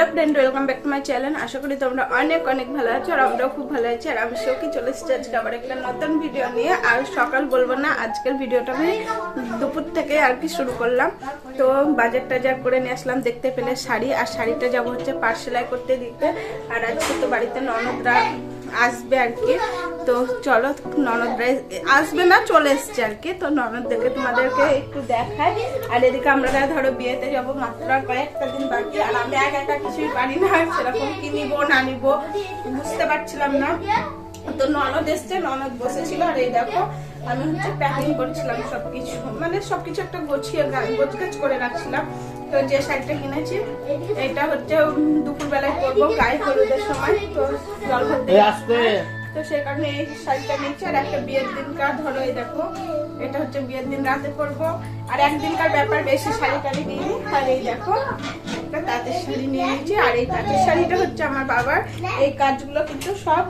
Hello friend welcome back to my channel আশা করি তোমরা অনেক অনেক ভালো আছো আর আমরাও খুব ভালো আছি। আর আমি সৌকি চলে এসেছি আজকে আবার একটা নতুন ভিডিও নিয়ে। আর সকাল বলব না, আজকের ভিডিওটা আমি দুপুর থেকে আর কি শুরু করলাম। তো বাজার টাজার করে নিয়ে আসলাম, দেখতে পেলে শাড়ি। আর শাড়িটা যাব হচ্ছে পার সেলাই করতে দিতে। আর আজকে তো বাড়িতে ননদরা আসবে আর কি। তো চলো, ননদরা আসবে না, চলে এসছে আর কি। তো ননদদেরকে তোমাদেরকে একটু দেখায় আর এদিকে আমরা ধরো বিয়েতে যাব, মাত্র কয়েকটা দিন বাকি। আর আমি একা একা কিছুই পারি না, সেরকম কি নিবো, না নিবো, বুঝতে পারছিলাম না। তো ননদ এসছে, ননদ বসেছিল। আর এই দেখো, আমি হচ্ছে প্যাকিং করছিলাম সবকিছু। মানে সবকিছু একটা গোছিয়ে গোছগাছ করে রাখছিলাম। তো যে শাড়িটা কিনেছি, এটা হচ্ছে দুপুর বেলায় পরবো গায়ে হলুদের সময়, তো জল ভরতে তো সেই কারণে এই শাড়িটা নিচ্ছি আর একটা বিয়ের দিনকার ধরো এই দেখো, এটা হচ্ছে বিয়ের দিন, রাতে পরবো। আর একদিনকার ব্যাপার, বেশি শাড়ি টাড়ি নিয়ে আর এই দেখো, একটা তাঁতের শাড়ি নিয়ে নিয়েছি। আর এই তাঁতের শাড়িটা হচ্ছে আমার বাবার। এই কাজগুলো কিন্তু সব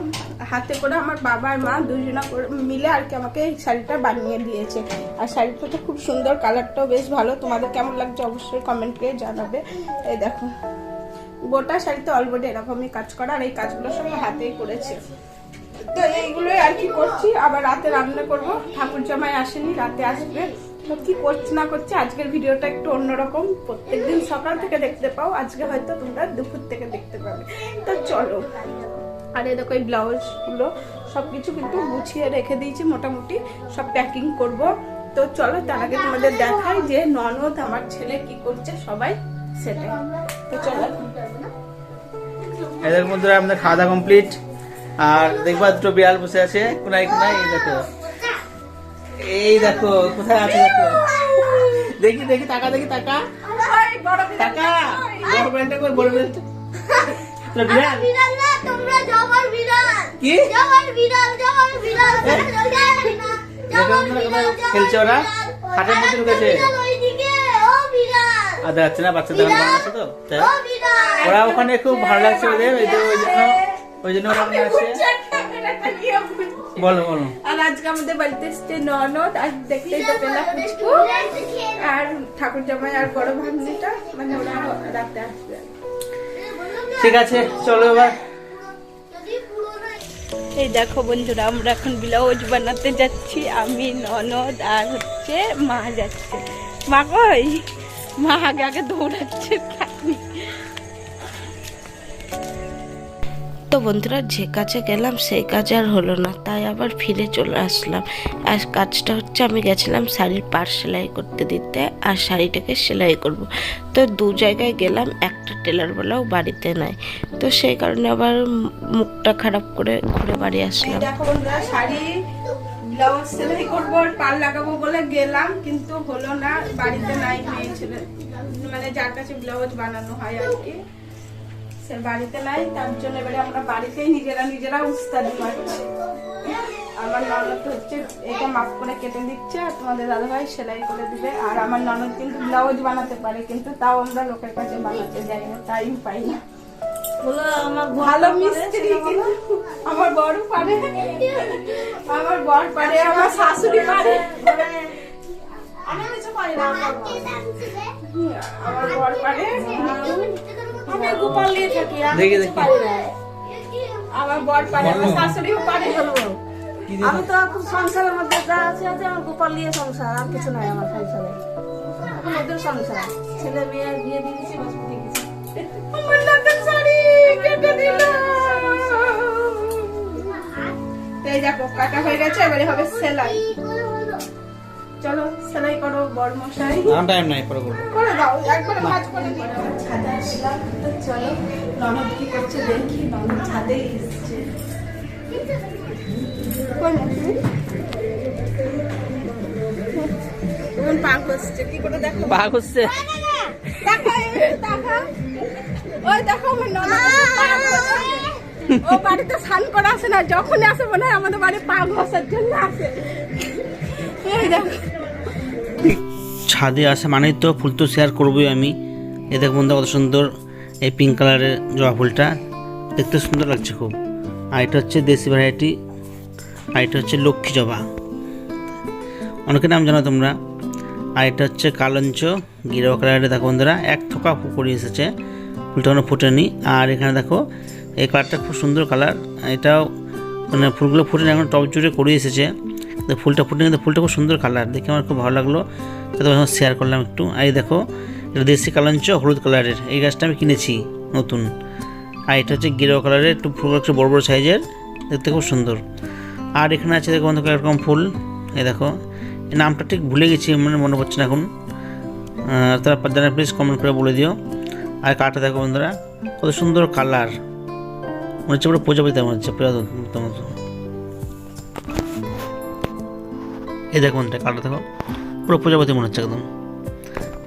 হাতে করে আমার বাবা আর মা দুজনা মিলে আর কি আমাকে এই শাড়িটা বানিয়ে দিয়েছে। আর শাড়িটা তো খুব সুন্দর, কালারটাও বেশ ভালো। তোমাদের কেমন লাগছে অবশ্যই কমেন্ট করে জানাবে। এই দেখো, গোটা শাড়িতে অলরেডি এরকমই কাজ করা। আর এই কাজগুলো সব হাতেই করেছে। তো এইগুলোই আর কি করছি। আবার রাতে রান্না করব। ঠাকুর জামাই আসেনি, রাতে আসবে। তো কি করছি না করছি, আজকের ভিডিওটা একটু অন্যরকম। প্রত্যেকদিন সকাল থেকে দেখতে পাও, আজকে হয়তো তোমরা দুপুর থেকে দেখতে পাবে। তো চলো। আর এই দেখো এই ব্লাউজগুলো সব কিছু কিন্তু গুছিয়ে রেখে দিয়েছি মোটামুটি। সব প্যাকিং করব। তো চলো, তার আগে তোমাদের দেখাই যে ননদ, আমার ছেলে কি করছে, সবাই সেটাই। তো চলো। এদের মধ্যে আমাদের খাওয়া দাওয়া কমপ্লিট আর দেখবা দুটো বিড়াল বসে আছে কোনায় কোনায় এই দেখো। এই দেখো কোথায় আছে দেখো? দেখি দেখি টাকা দেখি টাকা টাকা বড় কই বড় বেলটা তোর বিড়াল? বিড়াল না তোমরা জবার বিড়াল। কি? জবার বিড়াল জবার বিড়াল। দেখো বন্ধুরা কোথায় খেলছে ওরা? খাটের মধ্যে ঢুকেছে। আর দেখাচ্ছে না বাচ্চাদের আছে তো? ওরা ওখানে খুব ভালো লাগছে ওদের ওই জন্য ওই জন্য ওরা বলো বলো আর আজকে আমাদের বাড়িতে এসছে ননদ আর দেখতেই তো পেলা পুচকু আর ঠাকুর জামাই আর বড় ভাগ্নিটা মানে ওরা রাতে আসবে। ঠিক আছে চলো এবার। এই দেখো বন্ধুরা আমরা এখন ব্লাউজ বানাতে যাচ্ছি। আমি ননদ আর হচ্ছে মা যাচ্ছে। মা কই? মা আগে আগে দৌড়াচ্ছে। তো বন্ধুরা, যে কাজে গেলাম সেই কাজ আর হলো না। তাই আবার ফিরে চলে আসলাম। আর কাজটা হচ্ছে আমি গেছিলাম শাড়ির পার সেলাই করতে দিতে, আর শাড়িটাকে সেলাই করব। তো দু জায়গায় গেলাম, একটা টেলারওয়ালাও বাড়িতে নাই। তো সেই কারণে আবার মুখটা খারাপ করে ঘুরে বাড়ি আসলাম। দেখো বন্ধুরা, শাড়ি, ব্লাউজ সেলাই পার লাগাবো বলে গেলাম, কিন্তু হলো না, বাড়িতে নাই মেয়ে ছেলে। মানে যার কাছে ব্লাউজ বানানো হয় আর কি। সে বাড়িতে নাই তার জন্য এবারে আমরা বাড়িতেই নিজেরা নিজেরা উস্তাদি মারছি। আমার ননদ হচ্ছে এটা মাপ করে কেটে দিচ্ছে আর তোমাদের দাদাভাই সেলাই করে দিবে। আর আমার ননদ কিন্তু ব্লাউজ বানাতে পারে কিন্তু তাও আমরা লোকের কাছে বানাতে যাই না টাইম পাই না। ভালো মিস্ত্রি আমার বড় পারে। আমার বর পারে আমার শাশুড়ি পারে। আমার বর পারে। আমি গোপাল নিয়ে থাকি আমি কিছু। পারি না। আমার বর পারে আমার শাশুড়িও পারে। আমি তো এখন সংসারের মধ্যে যা আছে আছে আমার গোপাল নিয়ে সংসার আর কিছু নাই আমার সংসারে। এখন ওদের সংসার। ছেলে মেয়ে বিয়ে দিয়েছি বাস দেখো কাটা হয়ে গেছে এবারে হবে সেলাই। চলো সেলাই করো বড় মশাই আমার টাইম নাই পরে করব। করে দাও একবার করে দিই ছাদে আসলাম তো চলো ননদ কি করছে দেখি ননদ ছাদে এসছে। কই মাসি? এখন পা কি করে দেখো? হচ্ছে দেখো দেখো ওই দেখো আমার ননদ পা ও বাড়িতে স্নান করে আসে না যখনই আসে মনে হয় আমাদের বাড়ি পা ঘষার জন্য আসে। এই দেখো। ছাদে আসা মানেই তো ফুল তো শেয়ার করবোই আমি। এ দেখ বন্ধু, কত সুন্দর এই পিঙ্ক কালারের জবা ফুলটা। দেখতে সুন্দর লাগছে খুব। আর এটা হচ্ছে দেশি ভ্যারাইটি আর এটা হচ্ছে লক্ষ্মী জবা। অনেকের নাম জানো তোমরা। আর এটা হচ্ছে কালঞ্চ গিরো কালারের দেখো বন্ধুরা, এক থোকা করে এসেছে। ফুলটা কোনো ফোটেনি। আর এখানে দেখো, এই কালারটা খুব সুন্দর কালার এটাও মানে ফুলগুলো ফুটে এখন টপ জুড়ে করে এসেছে। তো ফুলটা ফুটে কিন্তু ফুলটা খুব সুন্দর কালার দেখে আমার খুব ভালো লাগল। তো তোমার শেয়ার করলাম একটু। আর দেখো, এটা দেশি কালাঞ্চ হলুদ কালারের এই গাছটা আমি কিনেছি, নতুন। আর এটা হচ্ছে গেরো কালারের একটু ফুল একটু বড় বড় সাইজের দেখতে খুব সুন্দর। আর এখানে আছে দেখো বন্ধু এরকম ফুল। এই দেখো নামটা ঠিক ভুলে গেছি মানে মনে পড়ছে না এখন। তারা জানা প্লিজ কমেন্ট করে বলে দিও। আর কাটা দেখো বন্ধুরা, কত সুন্দর কালার মনে হচ্ছে পুরো প্রজাপতি, মনে হচ্ছে প্রজাপতি মতো এই দেখো এটা কালার দেখো। পুরো প্রজাপতি মনে হচ্ছে একদম।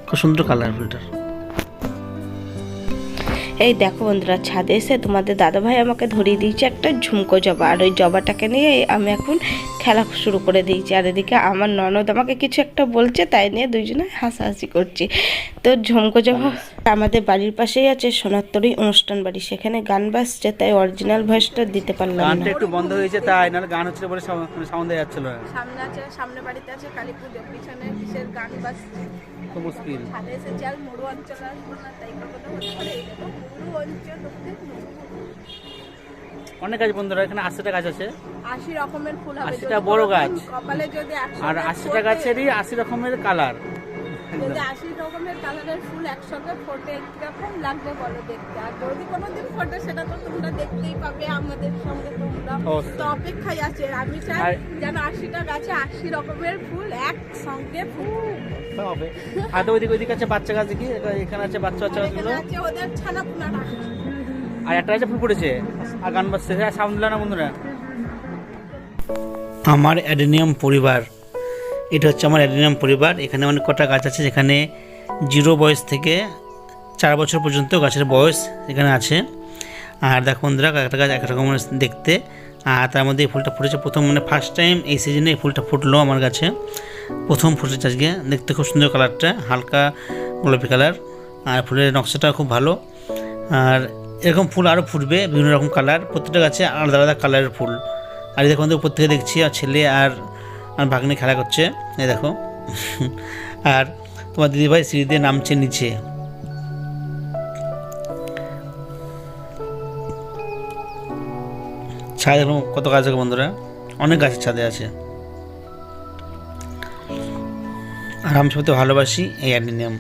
খুব সুন্দর কালার ফুলটার। এই দেখো বন্ধুরা ছাদে এসে তোমাদের দাদাভাই আমাকে ধরিয়ে দিয়েছে একটা ঝুমকো জবা। আর ওই জবাটাকে নিয়ে আমি এখন খেলা শুরু করে দিয়েছি। আর এদিকে আমার ননদ আমাকে কিছু একটা বলছে তাই নিয়ে দুইজনে হাসাহাসি করছি। তো ঝুমকো জবা আমাদের বাড়ির পাশেই আছে সোনাত্তরী অনুষ্ঠান বাড়ি। সেখানে গান বাজছে তাই অরিজিনাল ভয়েসটা দিতে পারলাম গানটা একটু বন্ধ হয়েছে তাই নাহলে গান হচ্ছিল বলে সাউন্ড দেওয়া যাচ্ছিল। সামনে আছে সামনে বাড়িতে আছে কালী পুজো। পিছনে কিসের গান বাজছে? খুব মুশকিল। ছাদে এসেছে আর মরু অঞ্চল আসব না তাই কখনো হতে পারে অনেক গাছ বন্ধুরা এখানে আশিটা গাছ আছে আশি রকমের ফুল আশিটা বড় গাছ। আর আশিটা গাছেরই আশি রকমের কালার যদি আশি রকমের কালারের ফুল একসঙ্গে ফোটে কীরকম লাগবে বলো দেখতে? আর যদি কোনোদিন ফোটে সেটা তো তোমরা দেখতেই পাবে আমাদের সঙ্গে তোমরা। তো অপেক্ষায় আছে। আমি চাই যেন আশিটা গাছে আশি রকমের ফুল একসঙ্গে ফুল হবে। আর তো ওইদিকে ওইদিকে আছে বাচ্চা গাছ দেখি। এখানে আছে বাচ্চা বাচ্চা গাছগুলো। ওদের ছানা আর একটা আছে ফুল পড়েছে আর গান বাজছে। সাউন্ড দিল না বন্ধুরা। আমার অ্যাডেনিয়াম পরিবার এটা হচ্ছে আমার অ্যাডেনিয়াম পরিবার। এখানে অনেক কটা গাছ আছে? যেখানে জিরো বয়স থেকে চার বছর পর্যন্ত গাছের বয়স এখানে আছে। আর দেখো বন্ধুরা, একটা গাছ এক রকমের দেখতে। আর তার মধ্যে এই ফুলটা ফুটেছে প্রথম মানে ফার্স্ট টাইম এই সিজনে এই ফুলটা ফুটলো আমার কাছে প্রথম ফুটেছে আজকে। দেখতে খুব সুন্দর কালারটা হালকা গোলাপি কালার আর ফুলের নকশাটা খুব ভালো। আর এরকম ফুল আরও ফুটবে, বিভিন্ন রকম কালার প্রত্যেকটা গাছে আলাদা আলাদা কালারের ফুল। আর এই দেখো আমাদের উপর থেকে দেখছি, আর ছেলে আর আর ভাগ্নে খেলা করছে। এই দেখো। আর তোমার দিদিভাই সিঁড়ি দিয়ে নামছে নিচে। ছাদে কত গাছ আছে বন্ধুরা। অনেক গাছের ছাদে আছে। আর আমি সবথেকে ভালোবাসি এই অ্যাডেনিয়াম।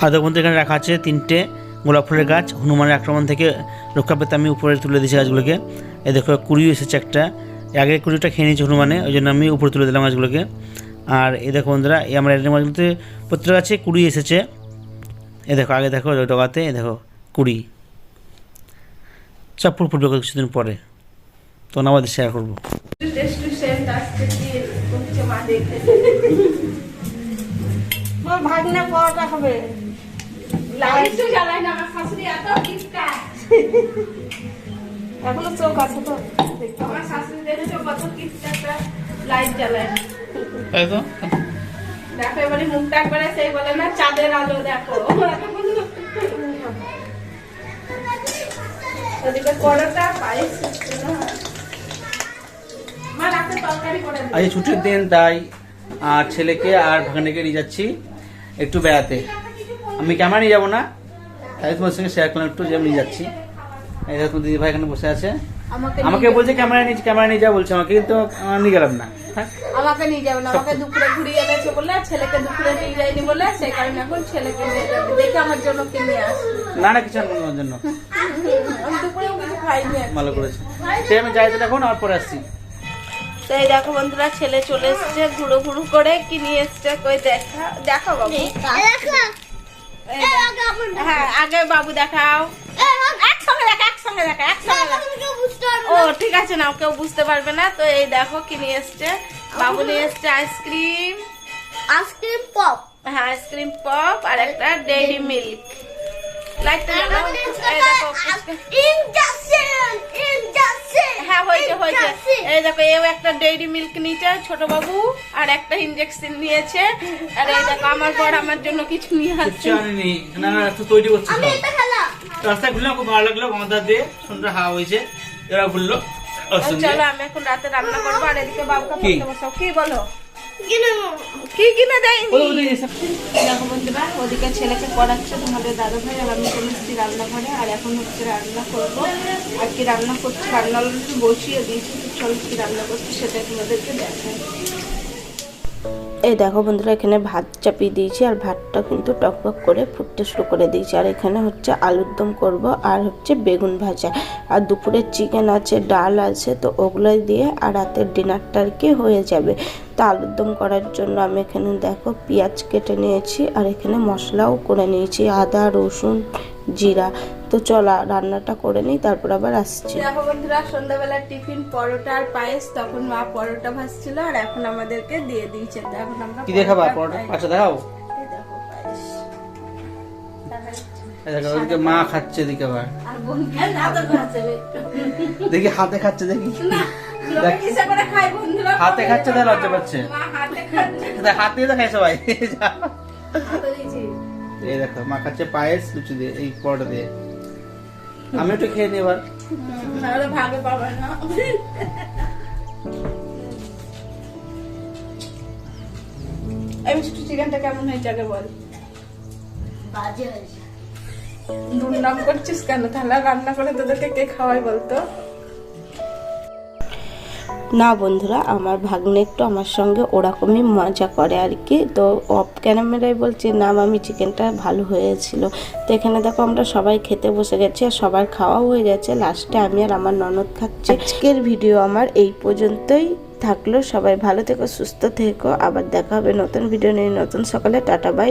আর বন্ধু এখানে রাখা আছে তিনটে গোলাপ ফুলের গাছ। হনুমানের আক্রমণ থেকে রক্ষা পেতে আমি উপরে তুলে দিয়েছি গাছগুলোকে। এই দেখো কুড়ি এসেছে একটা। আগে কুড়িটা খেয়ে নিয়েছি হনুমানে ওই জন্য আমি উপরে তুলে দিলাম মাছগুলোকে। আর এ দেখো বন্ধুরা এই আমার অ্যাডেনিয়াম গাছগুলোতে প্রত্যেক গাছে কুড়ি এসেছে। এ দেখো আগে দেখো ডগাতে এ দেখো কুড়ি। সব ফুল ফুটবে কিছুদিন পরে। তো না আমাদের শেয়ার করব। ভাগ্নে খাবে লাইট তো জ্বালায় না আমার শাশুড়ি এত এখনও চোখ আছে তো? আমার শাশুড়ি দেখেছ কত একটা লাইট জ্বালায় তাই তো? দেখো এবারে মুখটা একবারে সেই বলে না চাঁদের আলো দেখো। আজ ছুটির দিন তাই আর ছেলেকে আর ভাগ্নেকে নিয়ে যাচ্ছি একটু বেড়াতে। আমি ক্যামেরা নিয়ে যাব না তাই তোমার সঙ্গে শেয়ার করলাম একটু যে আমি নিয়ে যাচ্ছি। এই দেখো দিদি ভাই এখানে বসে আছে। আমাকে বলছে ক্যামেরা নিয়ে ক্যামেরা নিয়ে যা বলছে আমাকে কিন্তু নিয়ে গেলাম না। আমাকে নিয়ে যাবে না আমাকে দুপুরে ঘুরিয়ে বলে ছেলেকে দুপুরে নিয়ে যায়নি বলে সেই কারণে এখন ছেলেকে নিয়ে যাবে। দেখে আমার জন্য কি নিয়ে আসবে। না না কিছু আনব না জন্য। দুপুরেও কিছু খাইনি ভালো করেছে। সে আমি যাই তাহলে এখন আর পরে আসছি। দেখো বন্ধুরা ছেলে চলে এসছে ঘুরো ঘুরো করে কি নিয়ে এসছে কই দেখা দেখো বাবু। দেখো। হ্যাঁ আগে বাবু দেখাও। একসঙ্গে দেখা একসঙ্গে ও ঠিক আছে না কেউ বুঝতে পারবে না। তো এই দেখো কি নিয়ে এসছে। বাবু নিয়ে এসছে ice cream. Ice cream pop. হ্যাঁ আইসক্রিম পপ আর একটা ডেইরি মিল্ক লাইটটা দেখো হয়েছে। এই দেখো এও একটা ডেইরি মিল্ক নিয়েছে ছোট বাবু আর একটা ইনজেকশন নিয়েছে। আর এই দেখো আমার বড় আমার জন্য কিছু নিয়ে আসছে। না না একটু তৈরি করছি আমি। এটা খেলা রাস্তায় ঘুরলাম খুব ভালো লাগল গঙ্গা দিয়ে সুন্দর হাওয়া হয়েছে। এরা ঘুরলো। চলো আমি এখন রাতে রান্না করব আর এদিকে বাবুকে কি? পড়তে বসাও কি বলো? কি কিনে দেয়নি? দেখো বন্ধুরা ওদিকে ছেলেকে পড়াচ্ছে তোমাদের দাদা ভাই আর আমি চলে এসেছি রান্নাঘরে। আর এখন হচ্ছে রান্না করব। আর কি রান্না করছি রান্না বসিয়ে দিয়েছি। চলো কি রান্না করছি সেটা তোমাদেরকে দেখাই। এই দেখো বন্ধুরা, এখানে ভাত চাপিয়ে দিয়েছি আর ভাতটা কিন্তু টকবক করে ফুটতে শুরু করে দিয়েছি। আর এখানে হচ্ছে আলুর দম করব আর হচ্ছে বেগুন ভাজা। আর দুপুরের চিকেন আছে, ডাল আছে, তো ওগুলোই দিয়ে আর রাতের ডিনারটা আর কি হয়ে যাবে। তো আলুর দম করার জন্য আমি এখানে দেখো পেঁয়াজ কেটে নিয়েছি আর এখানে মশলাও করে নিয়েছি, আদা, রসুন, জিরা। তো চলা রান্নাটা করে নিই তারপর আবার আসছি। দেখো বন্ধুরা সন্ধ্যাবেলা টিফিন পরোটা আর পায়েস তখন মা পরোটা ভাজছিল আর এখন আমাদেরকে দিয়ে দিয়েছে। তো এখন আমরা কি দিয়ে খাবা পরোটা? আচ্ছা দেখাও। এই দেখো পায়েস। এই দেখো ওদিকে মা খাচ্ছে এদিকে আবার। তো। দেখি হাতে খাচ্ছে দেখি। লোকে কিসে করে খায় বন্ধুরা? হাতে খাচ্ছে তাই লজ্জা পাচ্ছে। হাতে সবাই। এই দেখো মা খাচ্ছে পায়েস লুচি দিয়ে এই পরোটা দিয়ে। আমি একটু খেয়ে নেবার ভাগে পাবে না। আমি চিকেনটা কেমন হয়েছে আগে বল। বাজে হয়েছে। দুর্নাম করছিস কেন? তাহলে রান্না করে তোদেরকে কে খাওয়াই বলতো? না বন্ধুরা, আমার ভাগ্নে একটু আমার সঙ্গে ওরকমই মজা করে আর কি। তো অফ ক্যামেরায় বলছে, না আমি চিকেনটা ভালো হয়েছিল। তো এখানে দেখো আমরা সবাই খেতে বসে গেছি আর সবার খাওয়াও হয়ে গেছে। লাস্টে আমি আর আমার ননদ খাচ্ছি। আজকের ভিডিও আমার এই পর্যন্তই থাকল। সবাই ভালো থেকো, সুস্থ থেকো। আবার দেখা হবে নতুন ভিডিও নিয়ে, নতুন সকালে। Tata bye